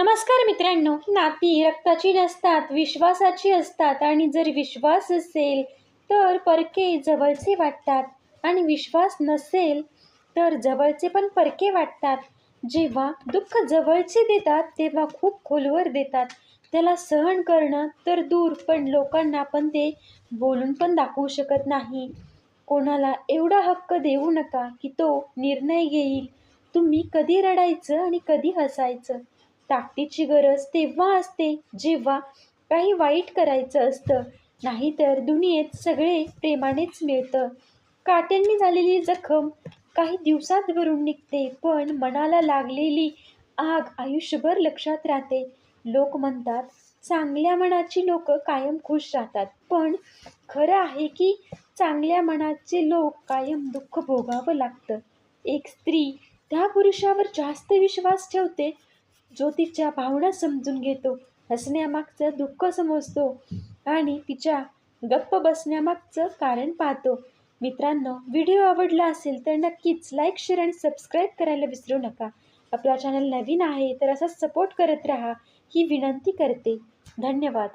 नमस्कार मित्रांनो नाती रक्ताची नसतात विश्वासाची असतात आणि जर विश्वास असेल तर परके जवळचे वाटतात आणि विश्वास नसेल तर जवळचे पण परके वाटतात. जेव्हा दुःख जवळचे देतात तेव्हा खूप खोलवर देतात. त्याला सहन करणं तर दूर पण लोकांना पण ते बोलून पण दाखवू शकत नाही. कोणाला एवढा हक्क देऊ नका की तो निर्णय घेईल. तुम्ही कधी रडायचं आणि कधी हसायचं? ताकदीची गरज तेव्हा असते जेव्हा काही वाईट करायचं असतं. नाहीतर दुनियेत सगळे प्रेमानेच मिळतं. काट्यांनी झालेली जखम काही दिवसात भरून निघते पण मनाला लागलेली आग आयुष्यभर लक्षात राहते. लोक म्हणतात चांगल्या मनाची लोक कायम खुश राहतात. पण खरं आहे की चांगल्या मनाचे लोक कायम दुःख भोगावं लागतं. एक स्त्री त्या पुरुषावर जास्त विश्वास ठेवते जो तिच्या भावना समजून घेतो हसण्यामागचं दुःख समजतो आणि तिच्या गप्प बसण्यामागचं कारण पाहतो. मित्रांनो व्हिडिओ आवडला असेल तर नक्कीच लाईक शेअर आणि सबस्क्राईब करायला विसरू नका. आपला चॅनल नवीन आहे तर असाच सपोर्ट करत राहा ही विनंती करते. धन्यवाद.